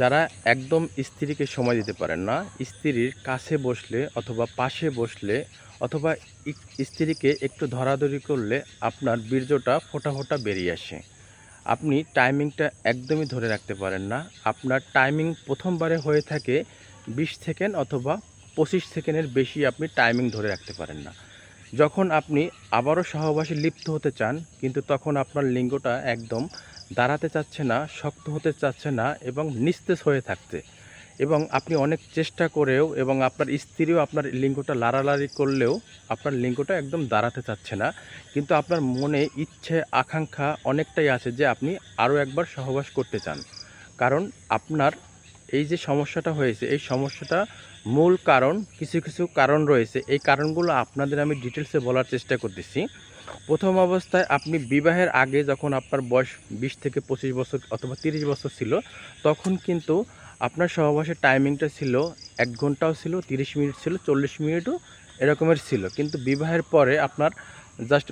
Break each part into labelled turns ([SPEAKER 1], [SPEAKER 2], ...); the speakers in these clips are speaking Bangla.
[SPEAKER 1] যারা একদম স্ত্রীকে সময় দিতে পারেন না, স্ত্রীর কাছে বসলে অথবা পাশে বসলে অথবা স্ত্রীকে একটু ধরাধরি করলে আপনার বীর্যটা ফোটা ফোটা বেরিয়ে আসে। আপনি টাইমিংটা একদমই ধরে রাখতে পারেন না। আপনার টাইমিং প্রথমবারে হয়ে থাকে বিশ সেকেন্ড অথবা পঁচিশ সেকেন্ডের বেশি আপনি টাইমিং ধরে রাখতে পারেন না। যখন আপনি আবারও সহবাসে লিপ্ত হতে চান, কিন্তু তখন আপনার লিঙ্গটা একদম দাঁড়াতে চাচ্ছে না, শক্ত হতে চাচ্ছে না এবং নিস্তেজ হয়ে থাকছে। এবং আপনি অনেক চেষ্টা করেও এবং আপনার স্ত্রীও আপনার লিঙ্গটা লাড়ালাড়ি করলেও আপনার লিঙ্গটা একদম দাঁড়াতে চাচ্ছে না। কিন্তু আপনার মনে ইচ্ছে, আকাঙ্ক্ষা অনেকটাই আছে যে আপনি আরও একবার সহবাস করতে চান। কারণ আপনার এই যে সমস্যাটা হয়েছে, এই সমস্যাটা মূল কারণ, কিছু কিছু কারণ রয়েছে। এই কারণগুলো আপনাদের আমি ডিটেলসে বলার চেষ্টা করতেছি। প্রথম অবস্থায় আপনি বিবাহের আগে যখন আপনার বয়স বিশ থেকে পঁচিশ বছর অথবা তিরিশ বছর ছিল, তখন কিন্তু আপনার সহবাসের টাইমিংটা ছিল এক ঘন্টাও ছিল, তিরিশ মিনিট ছিল, চল্লিশ মিনিটও এরকমের ছিল। কিন্তু বিবাহের পরে আপনার জাস্ট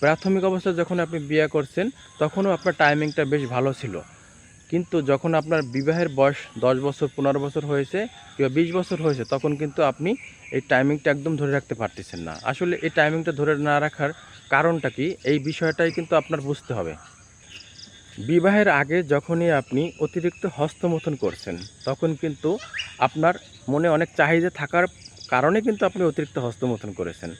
[SPEAKER 1] প্রাথমিক অবস্থায় যখন আপনি বিয়ে করছেন, তখনও আপনার টাইমিংটা বেশ ভালো ছিল। কিন্তু যখন আপনার বিবাহের বয়স দশ বছর, পনেরো বছর হয়েছে কিংবা বিশ বছর হয়েছে, তখন কিন্তু আপনি এই টাইমিংটা একদম ধরে রাখতে পারতেছেন না। আসলে এই টাইমিংটা ধরে না রাখার কারণটা কি? এই বিষয়টাই কিন্তু আপনার বুঝতে হবে। বিবাহের আগে যখনই আপনি অতিরিক্ত হস্তমথন করছেন, তখন কিন্তু আপনার মনে অনেক চাহিদা থাকার কারণে কিন্তু আপনি অতিরিক্ত হস্তমথন করেছেন।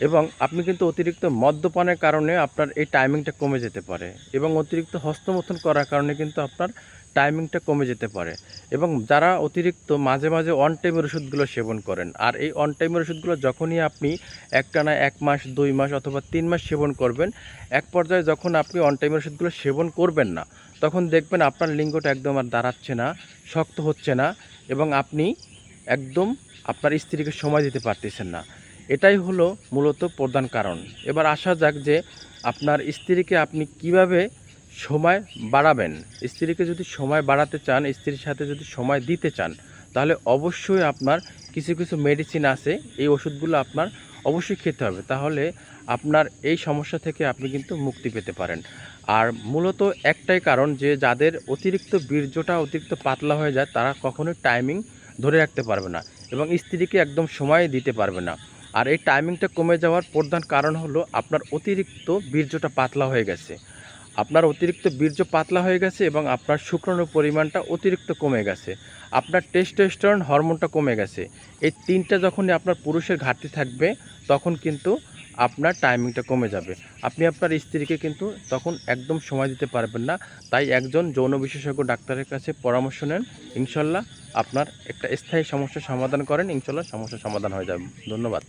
[SPEAKER 1] এবং আপনি কিন্তু অতিরিক্ত মদ্যপানের কারণে আপনার এই টাইমিংটা কমে যেতে পারে এবং অতিরিক্ত হস্তমথন করার কারণে কিন্তু আপনার টাইমিংটা কমে যেতে পারে এবং যারা অতিরিক্ত মাঝে মাঝে অন টাইমের ওষুধগুলো সেবন করেন, আর এই অন টাইমের ওষুধগুলো যখনই আপনি একটানা এক মাস, দুই মাস অথবা তিন মাস সেবন করবেন, এক পর্যায়ে যখন আপনি অন টাইমের ওষুধগুলো সেবন করবেন না, তখন দেখবেন আপনার লিঙ্গটা একদম আর দাঁড়াচ্ছে না, শক্ত হচ্ছে না এবং আপনি একদম আপনার স্ত্রীকে সময় দিতে পারতেছেন না। এটাই হলো মূলত প্রধান কারণ। এবার আসা যাক যে আপনার স্ত্রীকে আপনি কীভাবে সময় বাড়াবেন। স্ত্রীকে যদি সময় বাড়াতে চান, স্ত্রীর সাথে যদি সময় দিতে চান, তাহলে অবশ্যই আপনার কিছু কিছু মেডিসিন আছে। এই ওষুধগুলো আপনার অবশ্যই খেতে হবে। তাহলে আপনার এই সমস্যা থেকে আপনি কিন্তু মুক্তি পেতে পারেন। আর মূলত একটাই কারণ যে যাদের অতিরিক্ত বীর্যটা অতিরিক্ত পাতলা হয়ে যায়, তারা কখনোই টাইমিং ধরে রাখতে পারবে না এবং স্ত্রীকে একদম সময় দিতে পারবে না। আর এই টাইমিংটা কমে যাওয়ার প্রধান কারণ হলো আপনার অতিরিক্ত বীর্যটা পাতলা হয়ে গেছে। আপনার অতিরিক্ত বীর্য পাতলা হয়ে গেছে এবং আপনার শুক্রাণুর পরিমাণটা অতিরিক্ত কমে গেছে। আপনার টেস্টোস্টেরন হরমোনটা কমে গেছে। এই তিনটা যখনই আপনার পুরুষের ঘাটতি থাকবে, তখন কিন্তু আপনার টাইমিংটা কমে যাবে। আপনি আপনার স্ত্রীকে কিন্তু তখন একদম সময় দিতে পারবেন না। তাই একজন যৌন বিশেষজ্ঞ ডাক্তারের কাছে পরামর্শ নেন। ইনশাল্লাহ আপনার একটা স্থায়ী সমস্যার সমাধান করেন। ইনশাল্লাহ সমস্যার সমাধান হয়ে যাবে। ধন্যবাদ।